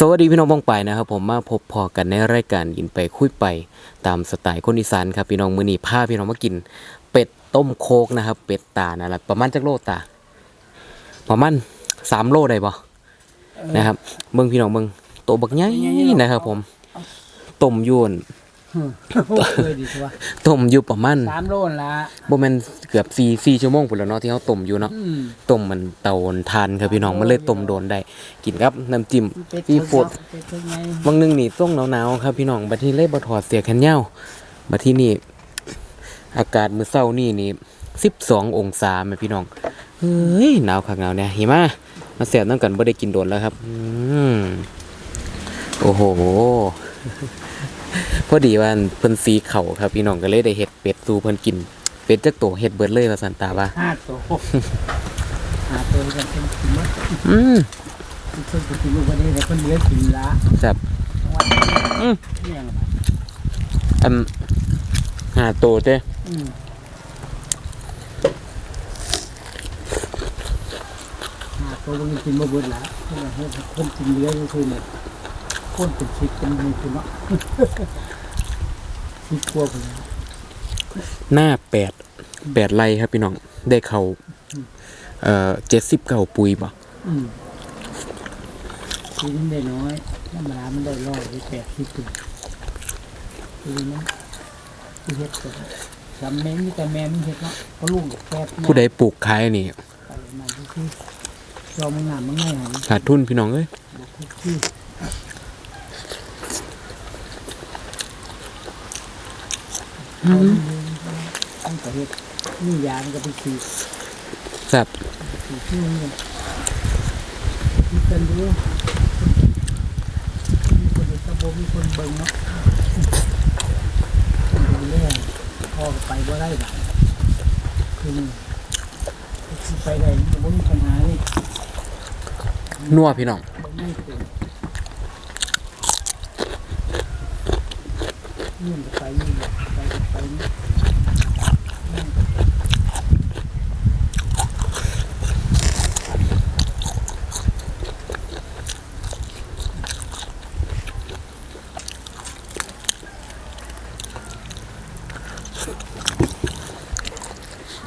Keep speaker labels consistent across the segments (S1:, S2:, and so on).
S1: สวัสดีพี่น้องบ้องไปนะครับผมมาพบพอกันในรายการกินไปคุยไปตามสไตล์คนอีสานครับพี่น้องมื้อนี้พาพี่น้องมากิน เป็ดต้มโคกนะครับ เป็ดตานะละประมาณจักโลตาประมาณสามโลได้บ่นะครับเบิ่งพี่น้องเบิ่งโตบักใหญ่นะครับผมต้มอยวน
S2: เคยดีใช่ปะ
S1: ต้มอยู่ประมาณ
S2: สามโลนละ
S1: บ่แม่นเกือบ4 4ชั่วโมงพุ่นแล้วเนาะที่เฮาต้มอยู่เนาะ
S2: อืม
S1: ต้มมันเตาทานครับพี่น้องมันเลยต้มโดนได้ กินครับน้ำจิ้ม
S2: เป็ด
S1: ซีฟู้ด
S2: เป็ดเป็นไง
S1: บางหนึงนี่ต้องหนาวๆครับพี่น้องบัดนี้เลยบ่ถอดเสียแขนยาวบัดที่นี่อากาศมื้อเช้านี่นี่12องศาแม่พี่น้องเฮ้ยหนาวคักหนาวเนี่ยหิมะมาเสียบน้ำกันบ่ได้กินโดนแล้วครับ อืมโอ้โห พอดีว่าเพิ่นสีเข่าครับพี่น้องก็เลยได้เฮ็ดเป็ดสู่เพิ่นกิน เป็ดจักโตเฮ็ดเบิดเลยว่าซั่นตาว่า
S2: ห้าตัวห้าตัวกันเป็นกินมั้ง
S1: อืม
S2: เพิ่งไปกินลูกวันนี้แต่เพิ่นเหลือกินละ
S1: ครับ
S2: วัน
S1: อืม
S2: นี้เนี่ย
S1: อันหาโตเด้
S2: อืมห้าตัวมันกินมาเบิดละเพิ่นให้คนกินเหลือก็คือเนี่ย คนเป็นชิดเป็นมือคือเนาะชิดกลัวผม
S1: หน้าแปดแปดไร่ครับพี่น้อง ได้เขาเอ่อเจ็ดสิบเก้าปุ๋ยบ่
S2: อืมทีนี้ได้น้อยธรรมดามันได้ร้อยได้แปดสิบตัวทีนี้ที่เฮ็ดก็สำแม่นี่แต่แม่มันเฮ็ดเนาะก็ลูกกับแคบ
S1: ผู้ใดปลูกขายนี่
S2: ไปมาที่ที่จอมันงามมันง่ายหาย
S1: ขาดทุนพี่น้องเอ้ย
S2: อกทุกที่เอาอันก็เฮ็ดนี่ยามันก็ไปฉีด
S1: ครับ
S2: ฉีดที่นี่มีคนดูมีคนดูตะบมีคนเบิ่งเนาะคนดูแลพ่อก็ไปบ่ได้บ่คือคือไปได้มันบ่มีปัญหานี่
S1: นัวพี่น้อง
S2: ไม่เป็นนี่มันไปนี่ไปไปนี่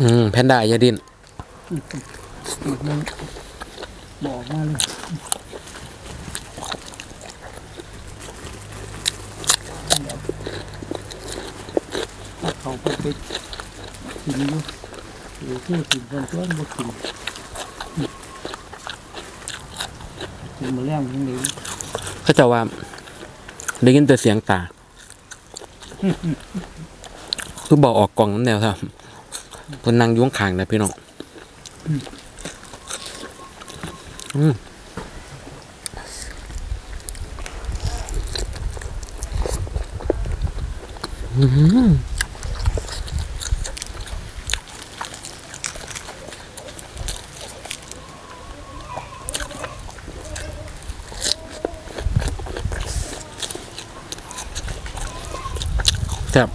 S1: อืมแพนด้าอย่าดิ้น
S2: มันบอกมาเลยถ้าเขา ไปกินอยู่หรือที่กินคนตัวบ่กินกินมาแล้วยังไง
S1: เขาจะว่าได้ยินแต่เสียงตาคือบอกออกกล่องน้ำแนวครับเพิ่นนั่งยุ่ข้างนะพี่น้องอืมอื้อหือครับ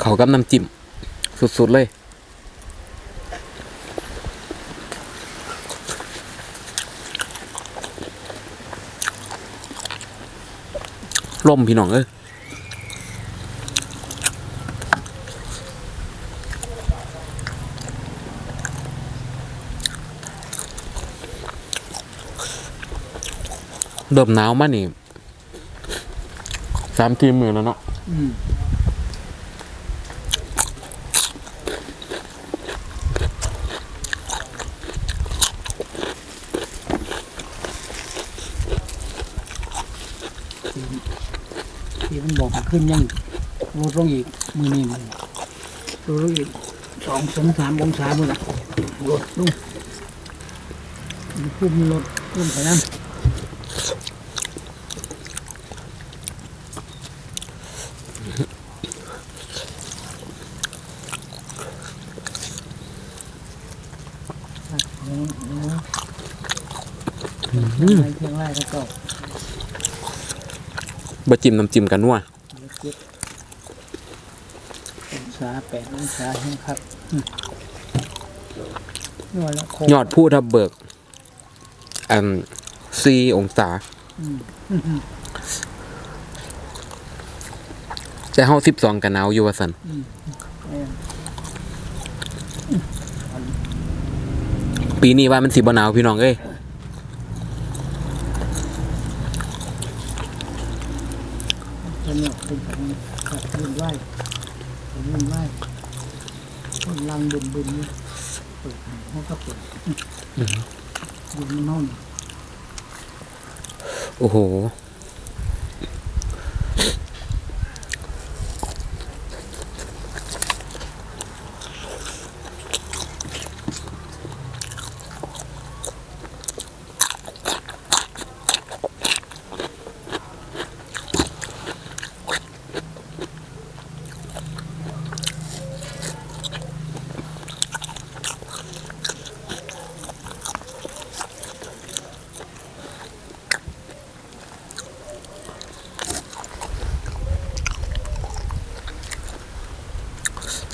S1: เขา กับน้ำจิ้มสุดๆเลยล่มพี่น้องเอ้ยเริ่มหนาวมานี่สามทีมือแล้วเนาะ
S2: อืมที่มันบอก ขึ้นยังลดลงอีกมือนี้มันลดลงอีกสองสองสามองศาเมื่อไหร่ลดลงพุ่มลดพุ่มไปนั่น
S1: บะจิ้มน้ำจิ้มกันนัว
S2: เจ็ดอง ศาแปดองศาแห้งครับนี่ว่าแล้วโคก
S1: ยอดผู้ทับเบิกอันซีองศา
S2: อืมอืมอืม
S1: แต่เฮาสิบสองกันหนาวอยู่ว่าสัน
S2: แม่น
S1: ปีนี้ว่ามันสิบ่หนาวพี่น้องเอ้ย
S2: สนุกเป็นของขับบุญไหวของบุญไหวคนลังบุญบุญเนี่ยเปิดห้องก็เปิดบุญมันห้อง
S1: โอ้โห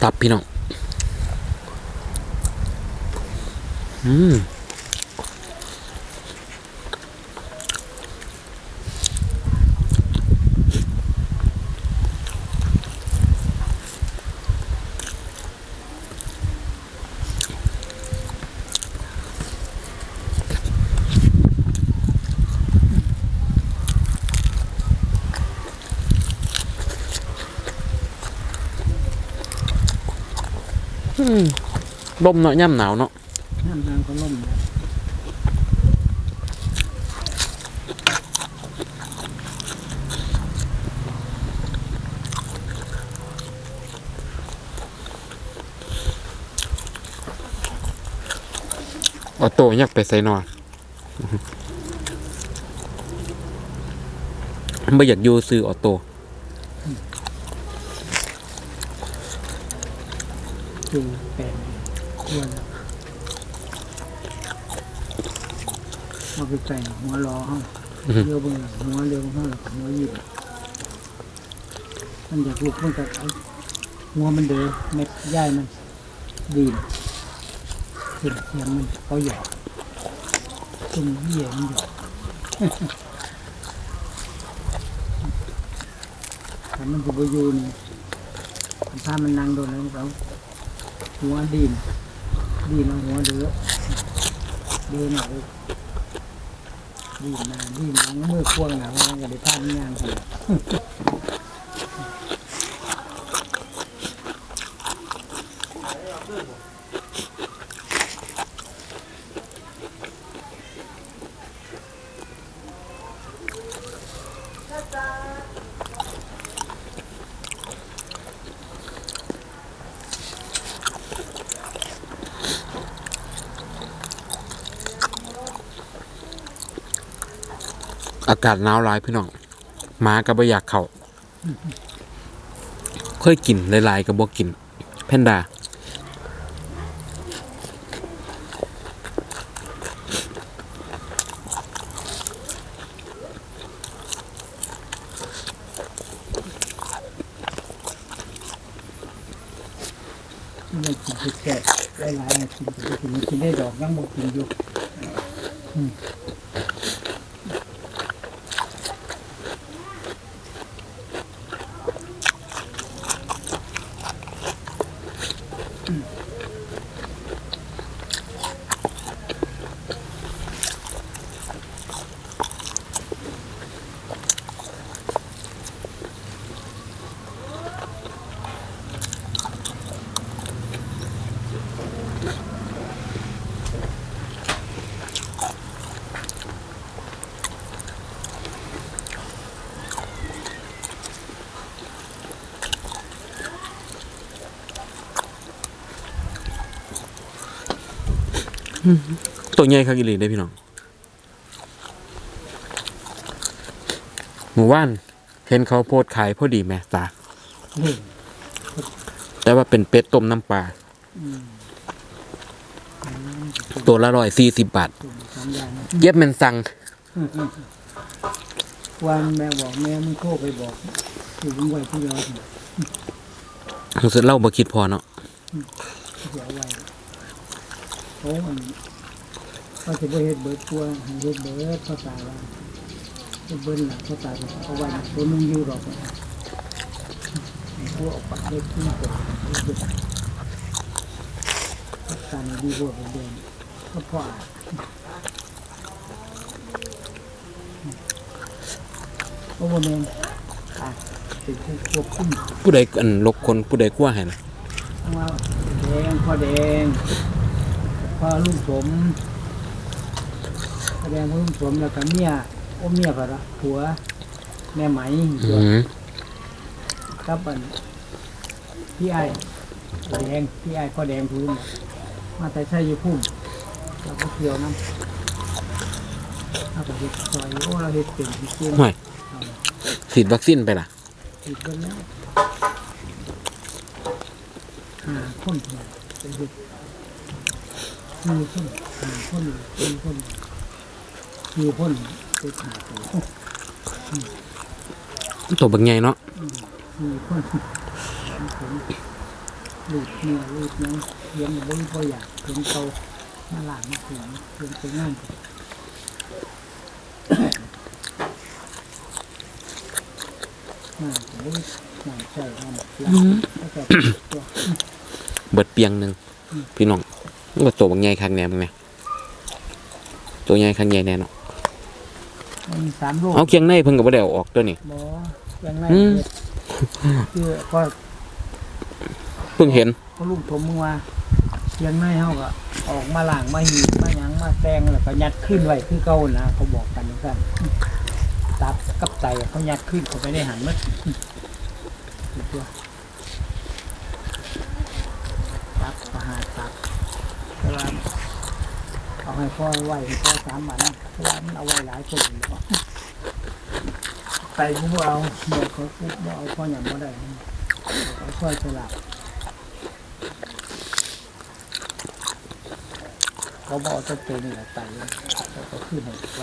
S1: ตับพี่น้อง อืม ลมเนาะย่ำหนาวเนาะ
S2: น้ำหนางก็ล่มนะ
S1: ออโต้อยากไปใส่นอนไม่อยากอยู่ซื้อออโต้
S2: คือแปลงควรเอาไปใส่หัวล้อห้องเรือเบิ่งหัวเรือห้องหลังหัวหยิบมันอยากลุกมันก็เอาหัวมันเดือเม็ดย่ายมันดีนขึ้นเสียงมันเขาหยอกตุ่มเหี้ยมันหยอกถ้ามันจะไปอยู่นี่ถ้ามันนั่งโดนแล้วเขา หัวดินดินหัวเดือเดินหน่อยดินมาดินหลังมือควงหลังมันก็ได้พานย่างไป
S1: อากาศหนาวหลายพี่น้องหมาก็บ่อยากเข้าเคยกินหลายๆก็บ่กิน แพนด้า
S2: มันกินแกะหลายๆกินกินมันกินได้ดอกยังบ่กินอยู่
S1: ตัวใหญ่คักอีหลีได้อพี่น้องหมู่บ้าน เห็นเขาโพดขายพอดีแม่ตา
S2: นี่
S1: แต่ว่าเป็นเป็ดต้มน้ำปลาตัวละร้อยสี่สิบบาท
S2: ตุ่มสองอย่างนะ
S1: เย็บแมันสั่ง
S2: วันแม่บอกแม่มึงโทรไปบอกอยู่มึงไว้ที่เรา
S1: รู้สึกเล่าบ่คิดพอเนาะ
S2: เสียไว้ เขามันเขาจะไปเฮ็ดเบิดตัวให้เฮ็ดเบิดภาษาว่าเฮ็ดเบิดหลักภาษาเอาไว้ตัวนึงอยู่หรอกให้พวกออกไปได้ขึ้นก่อนเฮ็ดการดีกว่าเดิมก็พอเพราะว่าแม่นอะเป็นผู้ควบคุม
S1: ผู้ใดอันลกคนผู้ใดกลัวให้นะ
S2: ว่าแดงพ่อแดง พ่อลุงสมพ่อแดงพ่อลุงสมแล้วก็เมียโอ้เมียพะละผัว แม่ไหม
S1: อืม
S2: ครับอันพี่ไอ้แดงพี่ไอ้พ่อแดงพื้นมาแต่ใช่ยูพุ่มเราก็เที่ยวน้ำเราก็เห็ดซอยโอ้เราเห็ดเป็นที่เก่ง
S1: ห่วยฉีดวัคซีนไปล่ะ
S2: ติดกันแล้วหาคนเป็นเห็ด มีคนหาคนมีคนมีคนไปหาตัว
S1: ตัวบักใหญ่เนาะ
S2: มีคนลูกเนี่ยลูกนั้นเลี้ยงบ่มีพ่อยากเลี้ยงเขามาหลานมาถึงเลี้ยงไปง่าะได้น่าใช่น่าแล้วก็ตัว
S1: เบิดเปียงหนึ่งพี่น้อง มันก็ตัวบักใหญ่คักแหน่มึงแหน่ตัวใหญ่คักใหญ่แน่เนาะ
S2: มันสามโลก
S1: เอาเคียงในเพิ่นก็บ่ได้เอาออกตัวนี้
S2: บ่ยังไง
S1: อืม
S2: คือก็
S1: เพิ่งเห็น
S2: ก็ลูกผมมึงว่าเสียงในเฮาก็ออกมาล้างมาหีบมาหยังมาแซงแล้วก็ยัดขึ้นไว้คือเก่านะเขาบอกกันจังซั่นตับกับไตเขายัดขึ้นเขาไปในหันหมดตัวตับประหารตับ เวลาเอาให้พ่อไหวพ่อสามวันเพราะว่ามันเอาไว้หลายคนอยู่แล้วไตผู้บ่เอาบอกเขาปุ๊บเอาพ่อหยังบ่ได้เขาค่อยสลับเขาบอกจะเป็นอะไรไปแล้วก็ขึ้นให้ไหว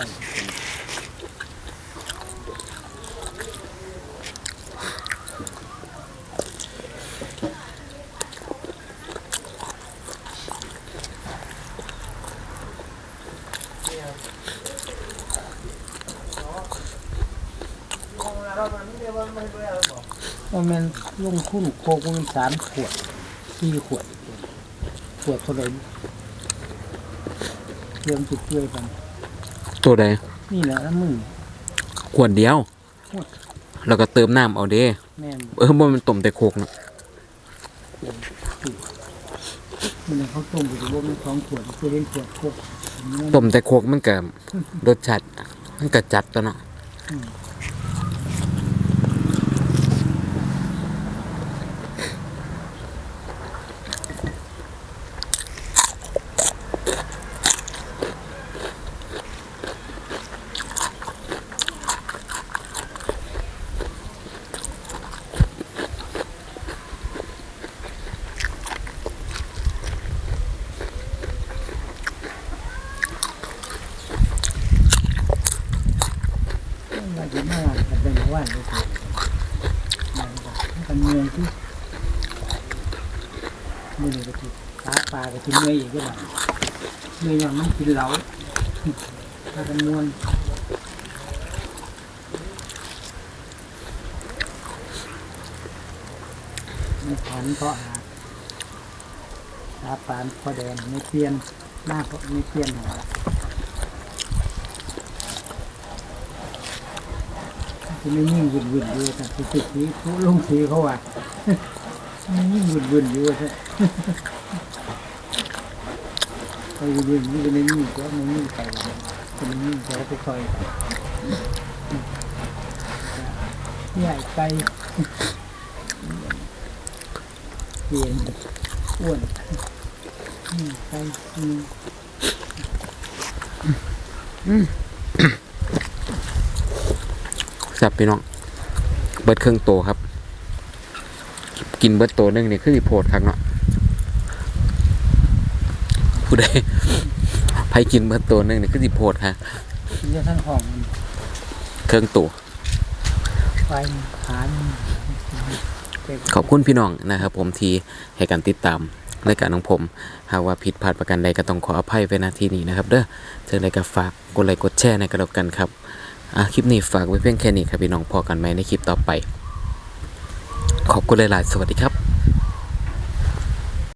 S2: ว่ามันลงทุนโคกมันสามขวดสี่ขวด ขวดเท่าไหร่เรื่องจิตช่วยกัน
S1: ตัวใด
S2: นี่แหละน้ำมือ
S1: ขวดเดียว
S2: ขวด
S1: แล้วก็เติมน้ำเอาเด้
S2: แม่น
S1: เออบ่มันต้มแต่โคกเนาะ
S2: มันเลยเขาต้มไปดูว่ามันสองขวดจะเล่นขวดขวดนี่
S1: ต้มแต่โคกมันก็รสชาติมันก็จัดตัวเนาะ
S2: มาจะมาจะเป็นว่านเลยกันเมืองที่มือนี่ก็คือขาปลา กินเนื้ออีกด้เนื้ออย่างมันกินเหลาถ้ากันมวนไม่ขันเพราะหาตาปานพอแดงไม่เปลี่ยนหน้าเพราะไม่เปลี่ยนหาจะไม่ยิ่งวุ่นวุ่นอยู่แต่สิสิสีผู้ลงสีเขาว่าไม่ยิ่งวุ่นวุ่นอยู่ใช่ ไปวุ่นวุ่นๆนี่ก็ไม่ยิ่งก็ไม่ยิ่งไปก็ไม่ยิ่งก็ไปคอยใหญ่ไกลเปลี่ยนอ้วนไกลอืม
S1: แซ่บพี่น้อง เบิดเครื่องโตครับ กินเบิดโตหนึงนี่คือโพดคักเนาะ ผู้ใดไผกินเบิดโตหนึงนี่คือสิโพดค่ะ
S2: กินได้ทั้งห้องมัน
S1: เครื่องโต
S2: ไฟขานเต็ม
S1: ขอบคุณพี่น้องนะครับผมที่ให้การติดตามรายการของผม หากว่าผิดพลาดประการใดก็ต้องขออภัยไว้ณที่นี้นะครับ เด้อเจออะไรก็ฝากกดไลค์กดแชร์ในกระดกกันครับอะคลิปนี้ฝากไว้เพียงแค่นี้ครับพี่น้องพอกันไหมในคลิปต่อไป ขอบคุณหลายๆ สวัสดีครับ